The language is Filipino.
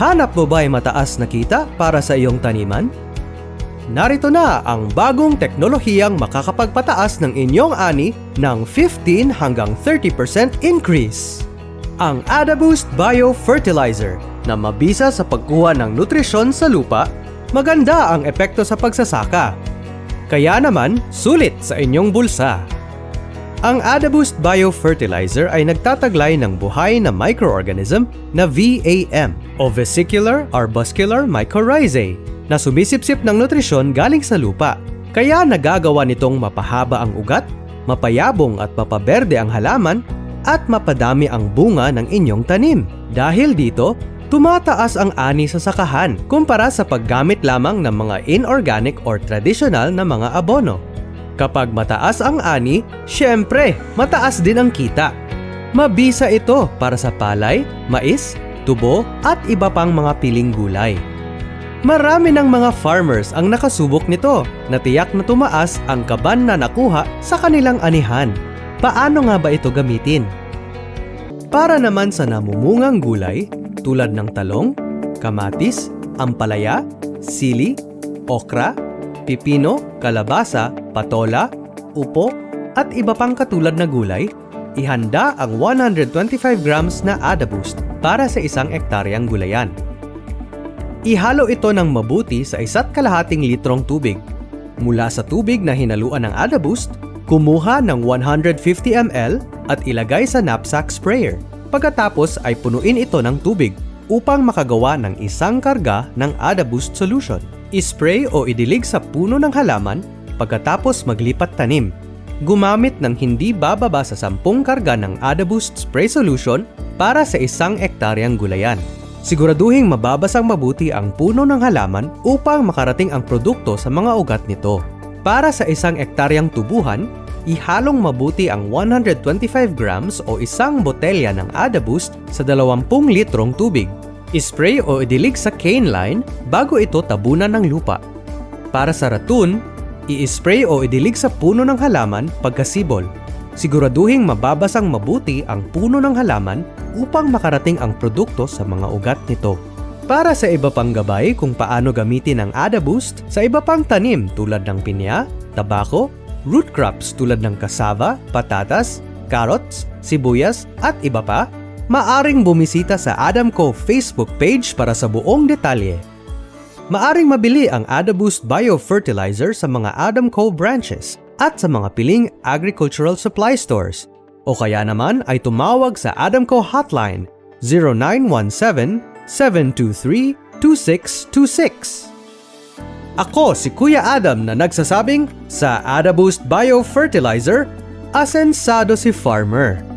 Hanap mo ba ay mataas na kita para sa iyong taniman? Narito na ang bagong teknolohiyang makakapagpataas ng inyong ani ng 15 hanggang 30% increase. Ang AdaBoost Biofertilizer na mabisa sa pagkuha ng nutrisyon sa lupa, maganda ang epekto sa pagsasaka. Kaya naman, sulit sa inyong bulsa. Ang AdaBoost Biofertilizer ay nagtataglay ng buhay na microorganism na VAM o Vesicular Arbuscular Mycorrhizae na sumisipsip ng nutrisyon galing sa lupa. Kaya nagagawa nitong mapahaba ang ugat, mapayabong at mapaberde ang halaman at mapadami ang bunga ng inyong tanim. Dahil dito, tumataas ang ani sa sakahan kumpara sa paggamit lamang ng mga inorganic or traditional na mga abono. Kapag mataas ang ani, syempre, mataas din ang kita. Mabisa ito para sa palay, mais, tubo at iba pang mga piling gulay. Marami ng mga farmers ang nakasubok nito na tiyak na tumaas ang kaban na nakuha sa kanilang anihan. Paano nga ba ito gamitin? Para naman sa namumungang gulay tulad ng talong, kamatis, ampalaya, sili, okra, pipino, kalabasa, patola, upo, at iba pang katulad na gulay, ihanda ang 125 grams na AdaBoost para sa isang ektaryang gulayan. Ihalo ito ng mabuti sa isa't kalahating litrong tubig. Mula sa tubig na hinaluan ng AdaBoost, kumuha ng 150 ml at ilagay sa knapsack sprayer. Pagkatapos ay punuin ito ng tubig upang makagawa ng isang karga ng AdaBoost solution. Ispray o idilig sa puno ng halaman pagkatapos maglipat tanim. Gumamit ng hindi bababa sa 10 karga ng AdaBoost spray solution para sa isang ektaryang gulayan. Siguraduhing mababasang mabuti ang puno ng halaman upang makarating ang produkto sa mga ugat nito. Para sa isang ektaryang tubuhan, ihalong mabuti ang 125 grams o isang botelya ng AdaBoost sa 20 litrong tubig. Ispray o idilig sa cane line bago ito tabunan ng lupa. Para sa ratun, i-spray o idilig sa puno ng halaman pagkasibol. Siguraduhing mababasang mabuti ang puno ng halaman upang makarating ang produkto sa mga ugat nito. Para sa iba pang gabay kung paano gamitin ang AdaBoost sa iba pang tanim tulad ng pinya, tabako, root crops tulad ng kasava, patatas, carrots, sibuyas at iba pa, maaring bumisita sa Adamco Facebook page para sa buong detalye. Maaring mabili ang AdaBoost Biofertilizer sa mga Adamco branches at sa mga piling agricultural supply stores. O kaya naman ay tumawag sa Adamco hotline 0917-723-2626. Ako si Kuya Adam na nagsasabing sa AdaBoost Biofertilizer, asensado si farmer.